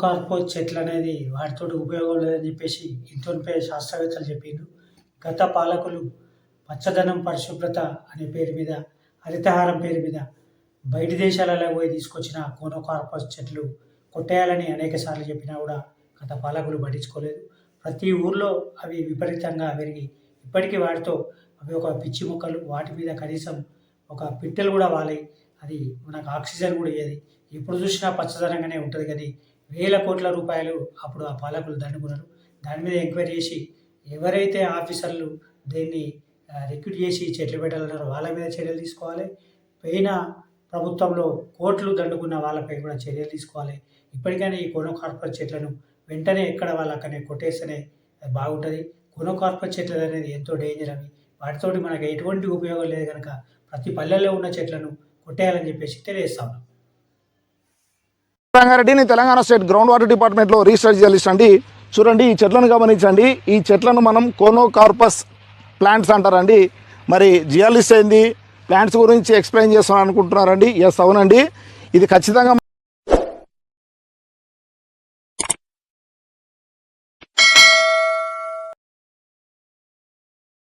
కోనోకార్పో చెట్లు అనేది వాటితోటి ఉపయోగం లేదని చెప్పేసి ఇంతోనిపై శాస్త్రవేత్తలు చెప్పిండ్రు. గత పాలకులు పచ్చదనం పరిశుభ్రత అనే పేరు మీద హరితహారం పేరు మీద బయటి దేశాలలో పోయి తీసుకొచ్చిన కోనోకార్పస్ చెట్లు కొట్టేయాలని అనేక సార్లు చెప్పినా కూడా గత పాలకులు పట్టించుకోలేదు. ప్రతి ఊర్లో అవి విపరీతంగా పెరిగి ఇప్పటికీ వాటితో అవి ఒక పిచ్చి మొక్కలు వాటి మీద కనీసం ఒక పిట్టెలు కూడా వాలాయి అది మనకు ఆక్సిజన్ కూడా ఇయ్యేది. ఎప్పుడు చూసినా పచ్చదనంగానే ఉంటుంది కానీ వేల కోట్ల రూపాయలు అప్పుడు ఆ పాలకులు దండుకున్నారు. దాని మీద ఎంక్వైరీ చేసి ఎవరైతే ఆఫీసర్లు దీన్ని రిక్రూట్ చేసి చెట్లు పెట్టాలన్నారో వాళ్ళ మీద చర్యలు తీసుకోవాలి. పైన ప్రభుత్వంలో కోట్లు దండుకున్న వాళ్ళపై కూడా చర్యలు తీసుకోవాలి. ఇప్పటికైనా ఈ కోనోకార్పస్ చెట్లను వెంటనే ఎక్కడ వాళ్ళు అక్కడనే కొట్టేస్తేనే బాగుంటుంది. బాగుంటుంది కార్పొరేట్ చెట్లు అనేది ఎంతో డేంజర్ అని వాటితోటి మనకు ఎటువంటి ఉపయోగం లేదు కనుక ప్రతి పల్లెల్లో ఉన్న చెట్లను కొట్టేయాలని చెప్పేసి తెలియజేస్తాను రంగారెడ్డిని తెలంగాణ స్టేట్ గ్రౌండ్ వాటర్ డిపార్ట్మెంట్లో రీసెర్చ్ జర్నలిస్ట్ చూడండి ఈ చెట్లను గమనించండి. ఈ చెట్లను మనం కోనోకార్పస్ ప్లాంట్స్ అంటారండి. మరి జియాలిస్ట్ అయింది ప్లాంట్స్ గురించి ఎక్స్ప్లెయిన్ చేస్తాను అనుకుంటున్నారండి ఎస్ అవునండి. ఇది ఖచ్చితంగా